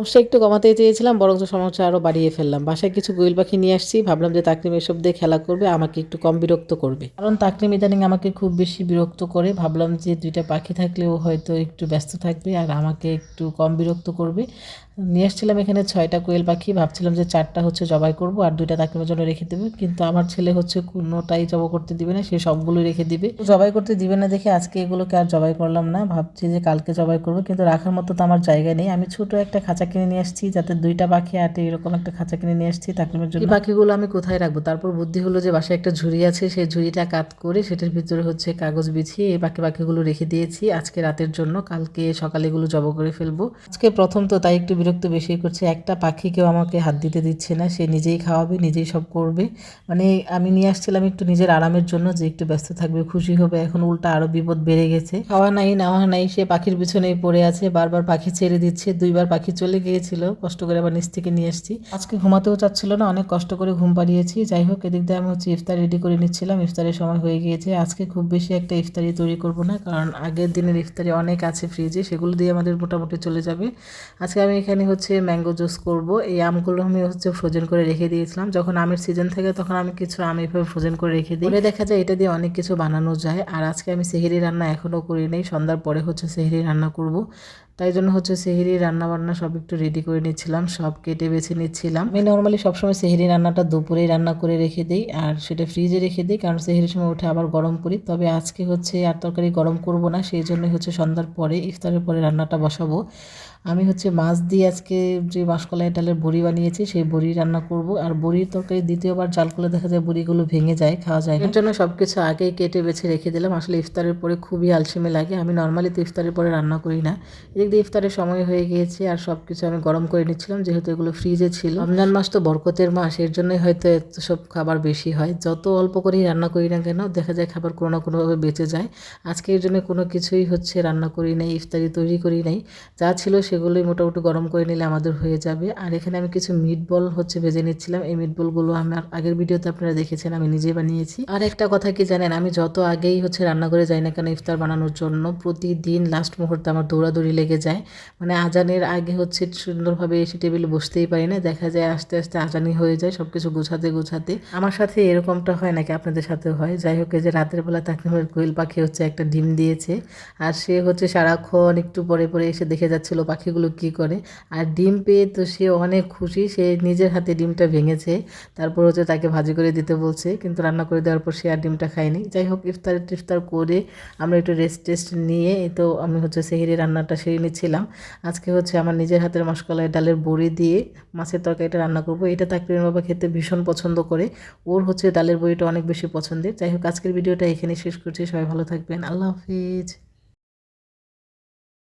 সমস্যা একটু কমাতে চেয়েছিলাম, বরঞ্চ সমস্যা আরও বাড়িয়ে ফেললাম। বাসায় কিছু গোয়েল পাখি নিয়ে আসছি, ভাবলাম যে তাকরিম এসব দিয়ে খেলা করবে, আমাকে একটু কম বিরক্ত করবে। কারণ তাকরিম ইদানিং আমাকে খুব বেশি বিরক্ত করে, ভাবলাম যে দুইটা পাখি থাকলেও হয়তো একটু ব্যস্ত থাকবে আর আমাকে একটু কম বিরক্ত করবে। নিয়ে আসছিলাম এখানে ছয়টা কোয়েল পাখি, ভাবছিলাম যে চারটা হচ্ছে জবাই করব আর দুইটা তাকরিমের জন্য রেখে দেবে, কিন্তু আমার ছেলে হচ্ছে কোনোটাই জবাই করতে দিবে না, সে সবগুলোই রেখে দিবে। জবাই করতে দিবে না দেখে আজকে এগুলোকে আর জবাই করলাম না, ভাবছি যে কালকে জবাই করব, কিন্তু রাখার মতো তো আমার জায়গা নেই। আমি ছোট একটা খাঁচা কিনে নিয়ে আসছি, যাতে দুইটা পাখি আটে এরকম একটা খাঁচা কিনে নিয়ে আসছি তাকরিমের জন্য। পাখিগুলো আমি কোথায় রাখব? তারপর বুদ্ধি হলো যে বাসায় একটা ঝুড়ি আছে, সেই ঝুড়িটা কাত করে সেটার ভিতরে হচ্ছে কাগজ বিছিয়ে এই বাকি পাখিগুলো রেখে দিয়েছি। আজকে রাতের জন্য, কালকে সকালে এগুলো জব করে ফেলব। আজকে প্রথম তো তাই একটু বিরক্ত বেশি করছে। একটা পাখি কেউ আমাকে হাত দিতে দিচ্ছে না, সে নিজেই খাওয়াবে, নিজেই সব করবে। মানে আমি নিয়ে আসছিলাম একটু নিজের আরামের জন্য যে একটু ব্যস্ত থাকবে, খুশি হবে। এখন উল্টা আরও বিপদ বেড়ে গেছে। খাওয়া নাই, নেওয়া নাই, সে পাখির পিছনেই পড়ে আছে। বারবার পাখি ছেড়ে দিচ্ছে, দুইবার পাখি চলে গিয়েছিল, কষ্ট করে আবার নিচ থেকে নিয়ে এসেছি আজকে ঘুমাতেও চাচ্ছিল না, অনেক কষ্ট করে ঘুম পাড়িয়েছি। যাই হোক, এদিক দিয়ে আমি হচ্ছে ইফতার রেডি করে নিচ্ছিলাম। ইফতারের সময় হয়ে গিয়েছে। আজকে খুব বেশি একটা ইফতারি তৈরি করব না, কারণ আগের দিনের ইফতারি অনেক আছে ফ্রিজে সেগুলো দিয়ে আমাদের মোটামুটি চলে যাবে। আজকে আমি এখানে হচ্ছে ম্যাঙ্গো জুস করব। এই আমগুলো আমি হচ্ছে ফ্রোজেন করে রেখে দিয়েছিলাম। যখন আমের সিজন থাকে, তখন আমি কিছু আম এইভাবে ফ্রোজেন করে রেখে দিই। দেখা যায় এটা দিয়ে অনেক কিছু বানানো যায়। আর আজকে আমি সেহেরি রান্না এখনও করি নেই। সন্ধ্যার পরে হচ্ছে সেহেরি রান্না করব। তাই জন্য হচ্ছে সেহেরি রান্না বান্না সব একটু রেডি করে নিচ্ছিলাম, সব কেটে বেছে নিচ্ছিলাম। আমি নর্মালি সবসময় সেহেরি রান্নাটা দুপুরেই রান্না করে রেখে দিই আর সেটা ফ্রিজে রেখে দিই কারণ সেহেরির সময় উঠে আবার গরম করি। তবে আজকে হচ্ছে আর তরকারি গরম করব না, সেই জন্য হচ্ছে সন্ধ্যার পরে, ইফতারের পরে রান্নাটা বসাবো। আমি হচ্ছে মাছ দিয়ে আজকে যে মাসকলাই ডালের বড়ি বানিয়েছি, সেই বড়ি রান্না করব। আর বড়ির তরকারি দ্বিতীয়বার জাল করলে দেখা যায় বড়িগুলো ভেঙে যায়, খাওয়া যায় এর জন্য সব কিছু আগেই কেটে বেছে রেখে দিলাম। আসলে ইফতারের পরে খুবই আলসেমে লাগে। আমি নর্মালি তো ইফতারের পরে রান্না করি না। দিয়ে ইফতারের সময় হয়ে গিয়েছে আর সব কিছু আমি গরম করে নিচ্ছিলাম, যেহেতু এগুলো ফ্রিজে ছিল। রমজান মাস তো বরকতের মাস, এর জন্যই হয়তো এত সব খাবার বেশি হয়। যত অল্প করেই রান্না করি না কেন, দেখা যায় খাবার কোনো না কোনোভাবে বেঁচে যায়। আজকে এর জন্য কোনো কিছুই হচ্ছে রান্না করি নাই, ইফতারি তৈরি করি নাই। যা ছিল সেগুলোই মোটামুটি গরম করে নিলে আমাদের হয়ে যাবে। আর এখানে আমি কিছু মিট বল হচ্ছে ভেজে নিচ্ছিলাম। এই মিট বলগুলো আমার আগের ভিডিওতে আপনারা দেখেছেন, আমি নিজে বানিয়েছি। আর একটা কথা কি জানেন, আমি যত আগেই হচ্ছে রান্না করে যাই না কেন ইফতার বানানোর জন্য, প্রতিদিন লাস্ট মুহূর্তে আমার দৌড়াদৌড়ি লেগে যায়। মানে আজানের আগে হচ্ছে সুন্দরভাবে এসে টেবিলে বসতেই পারি না। দেখা যায় আস্তে আস্তে আজানি হয়ে যায় সব কিছু গোছাতে গোছাতে। আমার সাথে এরকমটা হয় নাকি? আপনাদের সাথে হয়। যাই হোক যে রাতের বেলা তাকে কোয়েল পাখি হচ্ছে একটা ডিম দিয়েছে। আর সে হচ্ছে সারাক্ষণ একটু পরে পরে এসে দেখে যাচ্ছিল পাখিগুলো কি করে। আর ডিম পেয়ে তো সে অনেক খুশি, সে নিজের হাতে ডিমটা ভেঙেছে। তারপর হচ্ছে তাকে ভাজি করে দিতে বলছে, কিন্তু রান্না করে দেওয়ার পর সে আর ডিমটা খায়নি। যাই হোক, ইফতার টিফতার করে আমরা একটু রেস্ট টেস্ট নিয়ে তো আমি হচ্ছে সেহেরি রান্নাটা সেরে নিচ্ছিলাম আজকে হচ্ছে আমার নিজের হাতের মাসকলাই ডালের বড়ি দিয়ে মাছের তরকারিটা রান্না করব। এটা তাকরিমের বাবা খেতে ভীষণ পছন্দ করে। ওর হচ্ছে ডালের বড়িটা অনেক বেশি পছন্দের। যাই হোক, আজকের ভিডিওটা এখানে শেষ করছি। সবাই ভালো থাকবেন। আল্লাহ হাফিজ।